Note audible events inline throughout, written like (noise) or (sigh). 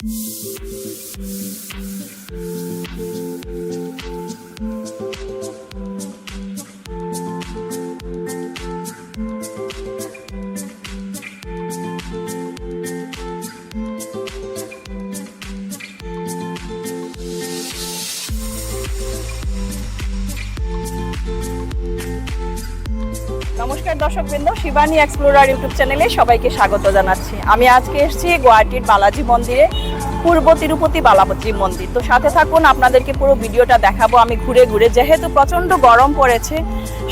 নমস্কার দর্শকবৃন্দ, Shivani explorer YouTube চ্যানেলে সবাইকে স্বাগত জানাচ্ছি। আমি আজকে এসেছি গুয়াহাটির বালাজি মন্দিরে, পূর্ব তিরুপতি বালাজি মন্দির। তো সাথে থাকুন, আপনাদেরকে পুরো ভিডিওটা দেখাবো। আমি ঘুরে ঘুরে, যেহেতু প্রচণ্ড গরম পড়েছে,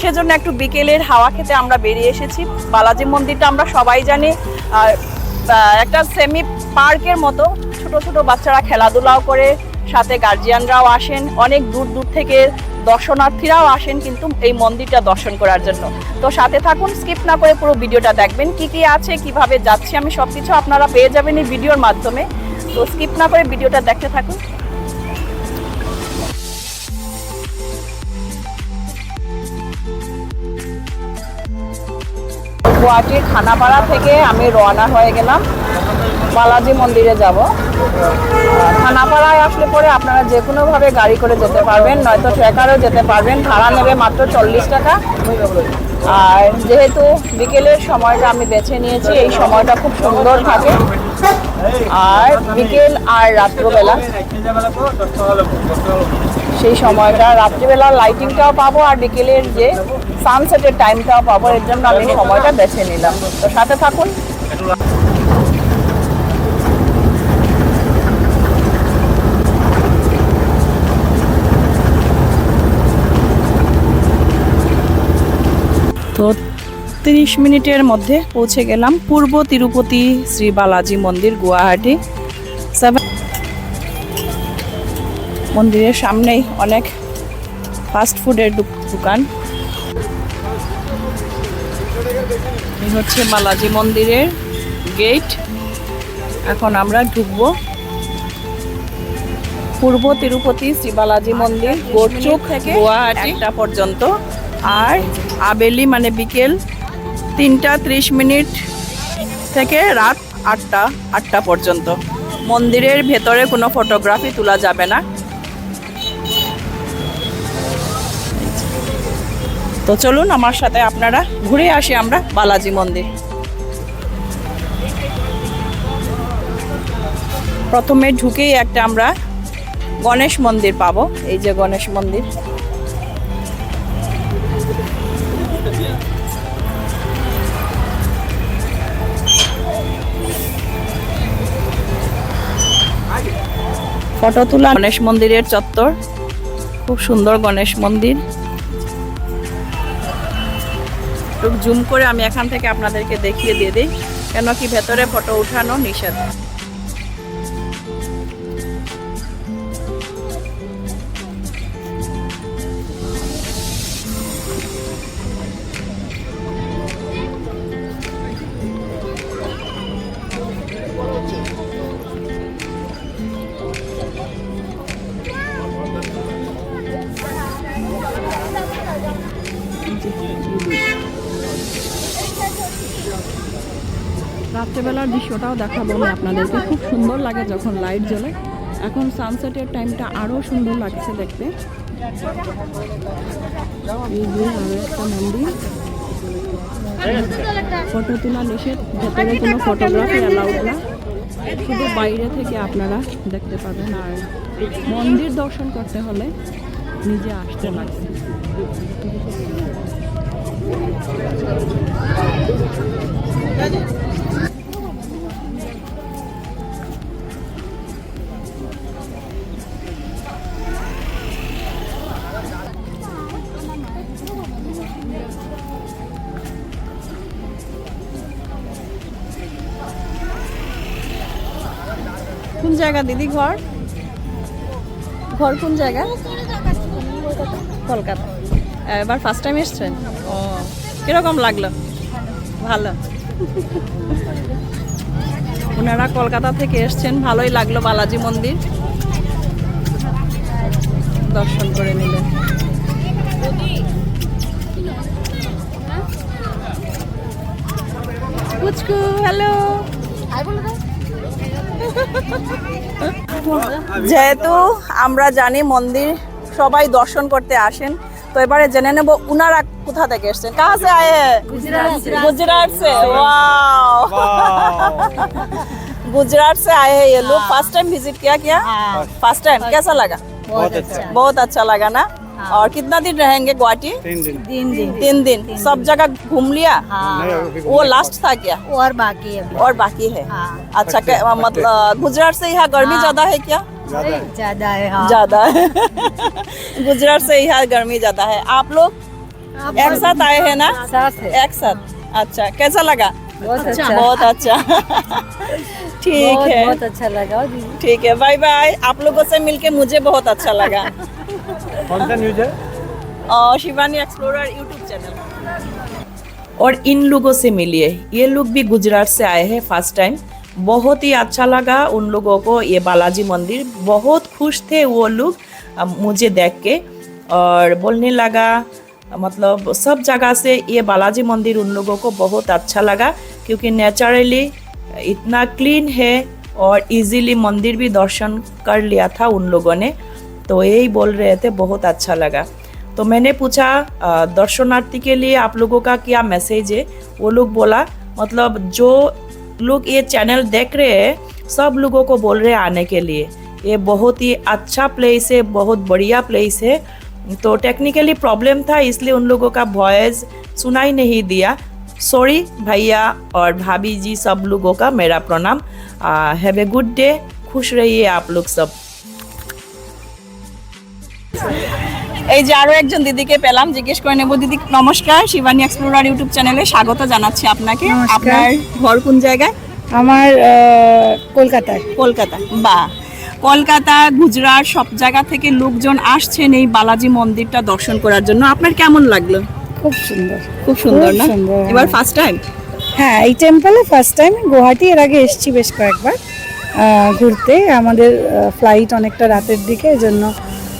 সেজন্য একটু বিকেলের হাওয়া খেতে আমরা বেরিয়ে এসেছি। বালাজি মন্দিরটা আমরা সবাই জানি একটা সেমি পার্কের মতো। ছোট ছোট বাচ্চারা খেলাধুলাও করে, সাথে গার্জিয়ানরাও আসেন। অনেক দূর দূর থেকে দর্শনার্থীরাও আসেন কিন্তু এই মন্দিরটা দর্শন করার জন্য। তো সাথে থাকুন স্কিপ না করে পুরো ভিডিওটা দেখবেন, কি কি আছে, কীভাবে যাচ্ছি আমি সব কিছু আপনারা পেয়ে যাবেন এই ভিডিওর মাধ্যমে। তো স্কিপ না করে ভিডিওটা দেখতে থাকুন। গুয়াহাটির খানাপাড়া থেকে আমি রওনা হয়ে গেলাম, বালাজি মন্দিরে যাব। খানাপাড়ায় আসলে পরে আপনারা যে কোনোভাবে গাড়ি করে যেতে পারবেন, নয়তো ট্রেকারও যেতে পারবেন। ভাড়া নেবে মাত্র চল্লিশ টাকা। আর যেহেতু বিকেলের সময়টা আমি বেছে নিয়েছি, এই সময়টা খুব সুন্দর থাকে। আর বিকেল আর রাত্রবেলা। সেই সময়টা রাত্রিবেলা লাইটিংটাও পাবো আর বিকেলের যে সানসেটের টাইমটাও পাবো, এর জন্য আমি সময়টা বেছে নিলাম। তো সাথে থাকুন। তো তিরিশ মিনিটের মধ্যে পৌঁছে গেলাম পূর্ব তিরুপতি শ্রী বালাজি মন্দির গুয়াহাটি। মন্দিরের সামনেই অনেক ফাস্ট ফুডের দোকান। এই হচ্ছে বালাজি মন্দিরের গেট এখন আমরা ঢুকবো পূর্ব তিরুপতি শ্রী বালাজি মন্দির গোরচুক থেকে গুয়াহাটি। পর্যন্ত। আর আবেলি মানে বিকেল তিনটা ত্রিশ মিনিট থেকে রাত আটটা আটটা পর্যন্ত। মন্দিরের ভেতরে কোনো ফটোগ্রাফি তোলা যাবে না। তো চলুন আমার সাথে আপনারা ঘুরে আসি আমরা, বালাজি মন্দির। প্রথমে ঢুকেই একটা আমরা গণেশ মন্দির পাবো। এই যে গণেশ মন্দির। ফটো তোলা। গণেশ মন্দিরের চত্বর। খুব সুন্দর গণেশ মন্দির। জুম করে আমি এখান থেকে আপনাদেরকে দেখিয়ে দিয়ে দিই। কেন কি ভেতরে ফটো উঠানো নিষেধ। রাত্রেবেলার দৃশ্যটাও দেখাবো আমি আপনাদেরকে। খুব সুন্দর লাগে যখন লাইট জ্বলে। এখন সানসেটের টাইমটা আরও সুন্দর লাগছে দেখতে। মন্দির। ফটো তোলা নিষেধ, ভেতরে কোনো ফটোগ্রাফি অ্যালাউড না। শুধু বাইরে থেকে আপনারা দেখতে পাবেন। আর মন্দির দর্শন করতে হলে নিজে আসতে লাগবে কোন জায়গা, দিদি ঘর? ঘর কোন জায়গা? কলকাতা। এবার ফার্স্ট টাইম এসছেন? ও, কীরকম লাগল? ভালো। ওনারা কলকাতা থেকে এসছেন, ভালোই লাগল বালাজি মন্দির। দর্শন করে নিলেন। পুচকু হ্যালো যেহেতু আমরা জানি মন্দির সবাই দর্শন করতে আসেন তো এবারে জেনে নেব উনারা কোথা থেকে এসেছেন কাহা সে আয়ে হ্যাঁ? गुजरात से वाओ गुजरात से आए हैं ये लोग फर्स्ट टाइम विजिट किया क्या फर्स्ट टाइम कैसा लगा बहुत अच्छा बहुत अच्छा लगा ना और कितना दिन रहेंगे गुवाहाटी? तीन दिन। तीन दिन। तीन दिन। सब जगह घूम लिया? हाँ। वो लास्ट था क्या? और बाकी है और बाकी है। हाँ। अच्छा मतलब गुजरात से यहाँ गर्मी हाँ। ज़्यादा है क्या? ज़्यादा है। ज़्यादा है हाँ। ज़्यादा है। (laughs) गुजरात से यहाँ गर्मी ज़्यादा है। आप लोग एक साथ आए हैं ना? एक साथ। अच्छा कैसा लगा? बहुत अच्छा। बहुत अच्छा। (laughs) ठीक है। बहुत अच्छा लगा। ठीक है बाय बाय आप लोगों से मिलके मुझे बहुत अच्छा लगा। (laughs) कौन सा न्यूज है और शिवानी एक्सप्लोरर यूट्यूब चैनल और इन लोगों से मिलिए ये लोग भी गुजरात से आए हैं फर्स्ट टाइम बहुत ही अच्छा लगा उन लोगों को ये बालाजी मंदिर बहुत खुश थे वो लोग अ, मुझे देख के और बोलने लगा मतलब सब जगह से ये बालाजी मंदिर उन लोगों को बहुत अच्छा लगा क्योंकि नेचुरली इतना क्लीन है और इजीली मंदिर भी दर्शन कर लिया था उन लोगों ने तो यही बोल रहे थे बहुत अच्छा लगा तो मैंने पूछा अ, दर्शनार्थी के लिए आप लोगों का क्या मैसेज है वो लोग बोला मतलब जो लोग ये चैनल देख रहे हैं सब लोगों को बोल रहे हैं आने के लिए ये बहुत ही अच्छा प्लेस है बहुत बढ़िया प्लेस है तो टेक्निकली प्रॉब्लम था इसलिए उन लोगों का वॉइस सुनाई नहीं दिया सॉरी भैया और भाभी जी सब लोगों का मेरा प्रणाम हैव ए गुड डे खुश रहिए आप लोग सब এই যে আরও একজন দিদিকে পেলাম জিজ্ঞেস করে নেব দিদি নমস্কার শিবানী এক্সপ্লোরার ইউটিউব চ্যানেলে স্বাগত জানাচ্ছি আপনাকে। আপনার ঘর কোন জায়গায়? আমার কলকাতার কলকাতা বা কলকাতা গুজরাট সব জায়গা থেকে লোকজন আসছেন এই বালাজি মন্দিরটা দর্শন করার জন্য। আপনার কেমন লাগল? খুব সুন্দর। খুব সুন্দর না। এবার ফার্স্ট টাইম হ্যাঁ এই টেম্পলে ফার্স্ট টাইম গুয়াহাটি। এর আগে এসেছি বেশ কয়েকবার ঘুরতে। আমাদের ফ্লাইট অনেকটা রাতের দিকে এজন্য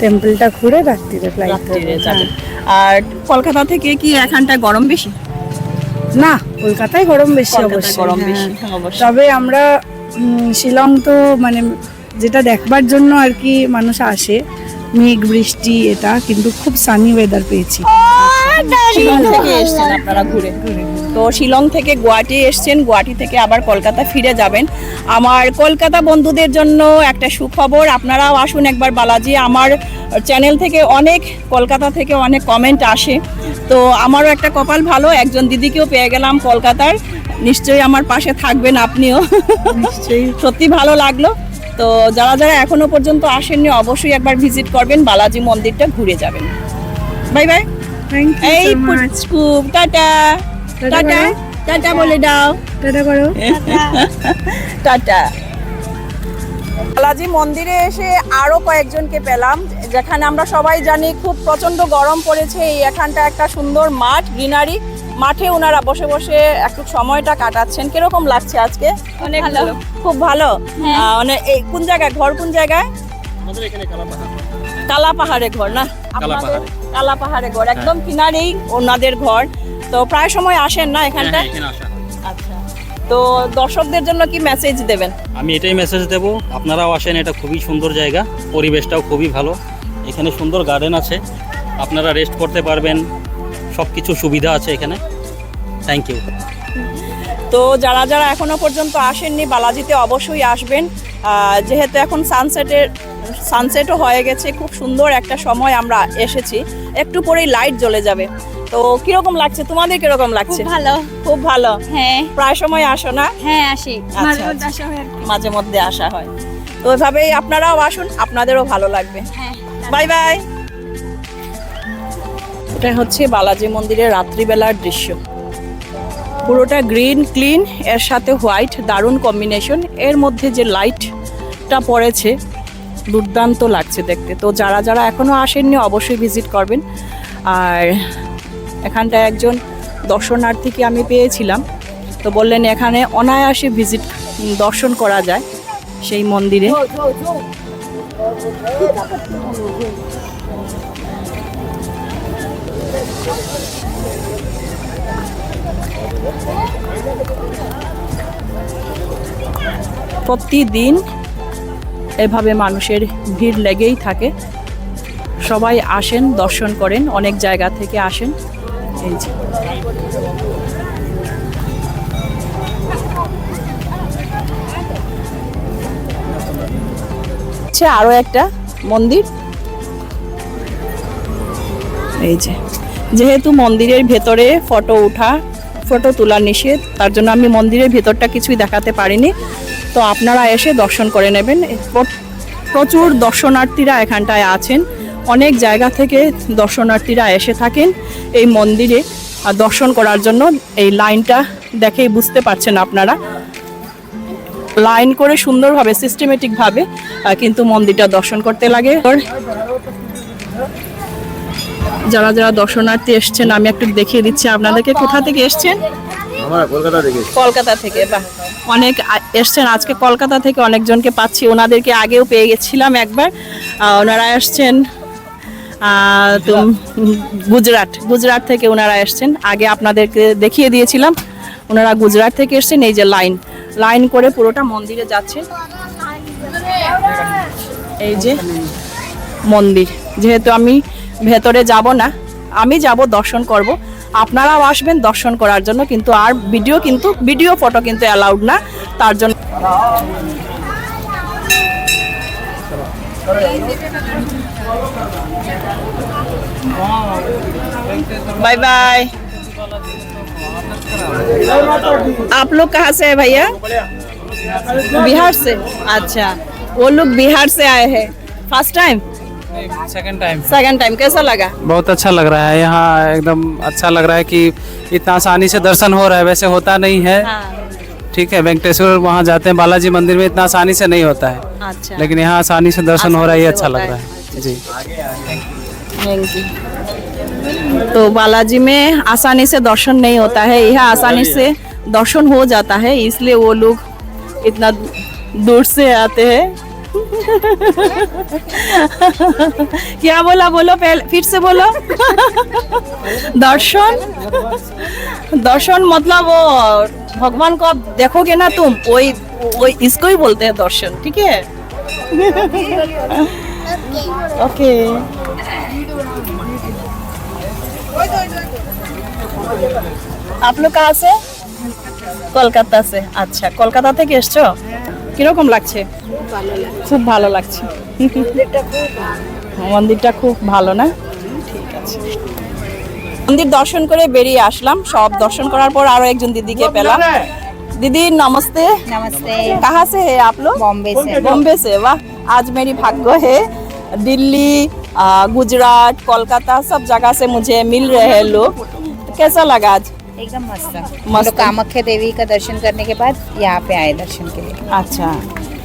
টেম্পলটা ঘুরে রাত্রিরে ফ্লাইট রাত্রিরে যাবেন আর কলকাতা থেকে কি এখানটায় গরম বেশি? না কলকাতায় গরম বেশি অবশ্যই গরম হ্যাঁ। বেশি হ্যাঁ, তবে আমরা শিলং তো মানে যেটা দেখবার জন্য আর কি মানুষ আসে মেঘ বৃষ্টি এটা কিন্তু খুব সানি ওয়েদার পেয়েছি। শিলং থেকে এসছেন আপনারা ঘুরে ঘুরে। তো শিলং থেকে গুয়াহাটি এসছেন গুয়াহাটি থেকে আবার কলকাতা ফিরে যাবেন। আমার কলকাতা বন্ধুদের জন্য একটা সুখবর আপনারাও আসুন একবার বালাজি। আমার চ্যানেল থেকে অনেক কলকাতা থেকে অনেক কমেন্ট আসে। তো আমারও একটা কপাল ভালো একজন দিদিকেও পেয়ে গেলাম কলকাতার। নিশ্চয়ই আমার পাশে থাকবেন আপনিও। সত্যি ভালো লাগল। তো যারা যারা এখনও পর্যন্ত আসেননি অবশ্যই একবার ভিজিট করবেন। বালাজি মন্দিরটা ঘুরে যাবেন। বাই বাই এই টাটা। টাটা টাটা বলে দাও। টাটা করো। টাটা বালাজি মন্দিরে এসে আরও কয়েকজনকে পেলাম যেখানে আমরা সবাই জানি খুব প্রচণ্ড গরম পড়েছে। এই এখানটা একটা সুন্দর মাঠ গ্রিনারি। মাঠে ওনারা বসে বসে একটু সময়টা কাটাচ্ছেন। কীরকম লাগছে আজকে? অনেক ভালো। খুব ভালো? মানে এই কোন জায়গায়? ঘর কোন জায়গায়? আমাদের এখানে কালা পাহাড়ে। ঘর না? আপনাদের কালা পাহাড়ে ঘর একদম কিনারেই ওনাদের ঘর। তো প্রায় সময় আসেন না এখানটা হ্যাঁ, এখানে আসা আচ্ছা। তো দর্শকদের জন্য কি মেসেজ দেবেন? আমি এটাই মেসেজ দেব। আপনারাও আসেন এটা খুবই সুন্দর জায়গা। পরিবেশটাও খুবই ভালো। এখানে সুন্দর গার্ডেন আছে। আপনারা রেস্ট করতে পারবেন। সব কিছু সুবিধা আছে এখানে। থ্যাংক ইউ তো যারা যারা এখনও পর্যন্ত আসেননি বালাজিতে অবশ্যই আসবেন। যেহেতু এখন সানসেটের সানসেটও হয়ে গেছে। খুব সুন্দর একটা সময় আমরা এসেছি। একটু পরেই লাইট জ্বলে যাবে। তো কীরকম লাগছে? তোমাদের কীরকম লাগছে? ভালো। খুব ভালো? হ্যাঁ। প্রায় সময় আসো না? হ্যাঁ আসি। আচ্ছা, মাঝে মধ্যে আচ্ছা। আসা হয় মাঝে মধ্যে আসা হয়। তো ওইভাবেই আপনারাও আসুন আপনাদেরও ভালো লাগবে। হ্যাঁ বাই বাই। এটা হচ্ছে বালাজি মন্দিরের রাত্রিবেলার দৃশ্য। পুরোটা গ্রিন ক্লিন এর সাথে হোয়াইট দারুণ কম্বিনেশন। এর মধ্যে যে লাইটটা পড়েছে দুর্দান্ত লাগছে দেখতে। তো যারা যারা এখনও আসেননি অবশ্যই ভিজিট করবেন। আর এখানটায় একজন দর্শনার্থীকে আমি পেয়েছিলাম। তো বললেন, এখানে অনায়াসে ভিজিট দর্শন করা যায় সেই মন্দিরে। প্রতিদিন এভাবে মানুষের ভিড় লেগেই থাকে। সবাই আসেন, দর্শন করেন, অনেক জায়গা থেকে আসেন। এই যে আরও একটা মন্দির। এই যে, যেহেতু মন্দিরের ভেতরে ফটো ওঠা, ফটো তোলা নিষেধ, তার জন্য আমি মন্দিরের ভেতরটা কিছুই দেখাতে পারিনি। তো আপনারা এসে দর্শন করে নেবেন। প্র- প্রচুর দর্শনার্থীরা এখানটায় আছেন। অনেক জায়গা থেকে দর্শনার্থীরা এসে থাকেন এই মন্দিরে আর দর্শন করার জন্য এই লাইনটা দেখেই বুঝতে পারছেন আপনারা। লাইন করে সুন্দরভাবে সিস্টেমেটিকভাবে কিন্তু মন্দিরটা দর্শন করতে লাগে। যারা যারা দর্শনার্থী এসছেন আমি একটু দেখিয়ে দিচ্ছি আপনাদেরকে কোথা থেকে এসছেন? কলকাতা থেকে। বাহ। অনেক এসছেন। আজকে কলকাতা থেকে অনেকজনকে পাচ্ছি। ওনাদেরকে আগেও পেয়ে গেছিলাম একবার। ওনারা এসছেন গুজরাট গুজরাট থেকে ওনারা এসছেন। আগে আপনাদেরকে দেখিয়ে দিয়েছিলাম, ওনারা গুজরাট থেকে এসছেন, এই যে লাইন। লাইন করে পুরোটা মন্দিরে যাচ্ছেন। এই যে মন্দির। যেহেতু আমি ভেতরে যাব না, আমি যাব দর্শন করব। আপনারাও আসবেন দর্শন করার জন্য, কিন্তু আর ভিডিও কিন্তু, ভিডিও, ফটো কিন্তু অ্যালাউড না, তার জন্য बाय बाय आप लोग कहाँ से है भैया? बिहार से? अच्छा। वो लोग बिहार से आए हैं। First time second time second time कैसा लगा? बहुत अच्छा लग रहा है। यहाँ एकदम अच्छा लग रहा है कि इतना आसानी से दर्शन हो रहा है। वैसे होता नहीं है। हाँ। ठीक है वेंकटेश्वर वहाँ जाते हैं। बालाजी मंदिर में इतना आसानी से नहीं होता है। अच्छा। लेकिन यहाँ आसानी से दर्शन हो रहा है ये अच्छा लग रहा है। तो बालाजी में आसानी से दर्शन नहीं होता है यह आसानी से दर्शन हो जाता है इसलिए वो लोग इतना दूर से आते हैं क्या बोला बोलो पहले फिर से बोलो दर्शन दर्शन मतलब वो भगवान को आप देखोगे ना तुम वही वही इसको ही बोलते हैं दर्शन ठीक है ओके आप लोग कहाँ से কলকাতা সে আচ্ছা কলকাতা থেকে এসছো কিরকম লাগছে খুব ভালো লাগছে মন্দিরটা খুব ভালো না ঠিক আছে মন্দির দর্শন করে বেরিয়ে আসলাম সব দর্শন করার পর আরো একজন দিদিকে পেলাম दीदी नमस्ते नमस्ते कहाँ से है आप लोग बॉम्बे से बॉम्बे से वाह आज मेरी भाग्य है। दिल्ली गुजरात कोलकाता सब जगह से मुझे मिल रहे हैं लोग। तो कैसा लगा आज? एकदम मस्त। मस्त। कामाख्या देवी का दर्शन करने के बाद यहाँ पे आए दर्शन के लिए। अच्छा।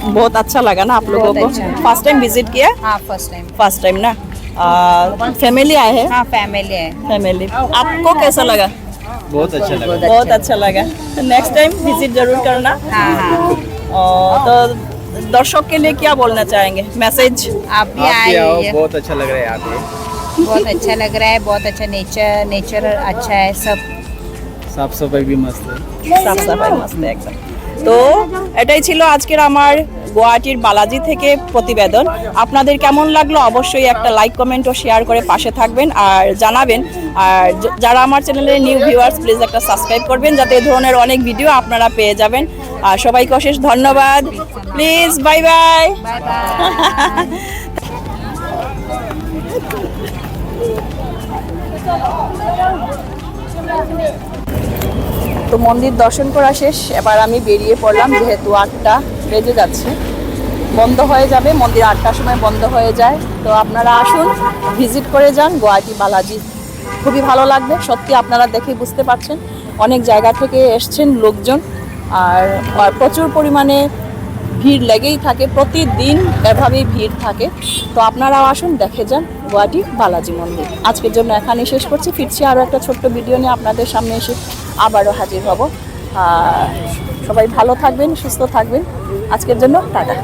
बहुत अच्छा लगा ना आप लोगों को? अच्छा। फ़र्स्ट टाइम विज़िट किया? हाँ फ़र्स्ट टाइम फ़र्स्ट टाइम ना? फैमिली आए हैं? हाँ फैमिली है फैमिली आपको कैसा लगा? बहुत अच्छा लगा। बहुत अच्छा लगा। नेक्स्ट टाइम विज़िट ज़रूर करना। हाँ हाँ। तो दर्शक के लिए क्या बोलना चाहेंगे मैसेज आप भी आप भी आओ आइए बहुत अच्छा लग रहा है यहाँ पे बहुत अच्छा लग रहा है बहुत अच्छा नेचर नेचर अच्छा है सब साफ सफाई भी मस्त है সাফ সাফাই মস্ত একদম তো এটাই ছিল আজকের আমার গুয়াহাটির বালাজি থেকে প্রতিবেদন। আপনাদের কেমন লাগল? অবশ্যই একটা লাইক কমেন্ট ও শেয়ার করে পাশে থাকবেন আর জানাবেন। আর যারা আমার চ্যানেলের নিউ ভিউয়ার্স প্লিজ একটা সাবস্ক্রাইব করবেন যাতে এই ধরনের অনেক ভিডিও আপনারা পেয়ে যাবেন। আর সবাইকে অশেষ ধন্যবাদ। প্লিজ বাই বাই তো মন্দির দর্শন করা শেষ। এবার আমি বেরিয়ে পড়লাম, যেহেতু আটটা। বেজে যাচ্ছে। বন্ধ হয়ে যাবে, মন্দির আটটার সময় বন্ধ হয়ে যায়। তো আপনারা আসুন, ভিজিট করে যান, গুয়াহাটি বালাজি। খুবই ভালো লাগবে, সত্যি আপনারা দেখে বুঝতে পারছেন। অনেক জায়গা থেকে এসছেন লোকজন, আর প্রচুর পরিমাণে ভিড় লেগেই থাকে, প্রতিদিন এভাবেই ভিড় থাকে। তো আপনারাও আসুন, দেখে যান গুয়াহাটি বালাজি মন্দির। আজকের জন্য এখানে শেষ করছি, ফিরছি আরও একটা ছোট্ট ভিডিও নিয়ে আপনাদের সামনে এসে আবারও হাজির হব। আর সবাই ভালো থাকবেন, সুস্থ থাকবেন। আজকের জন্য টাটা।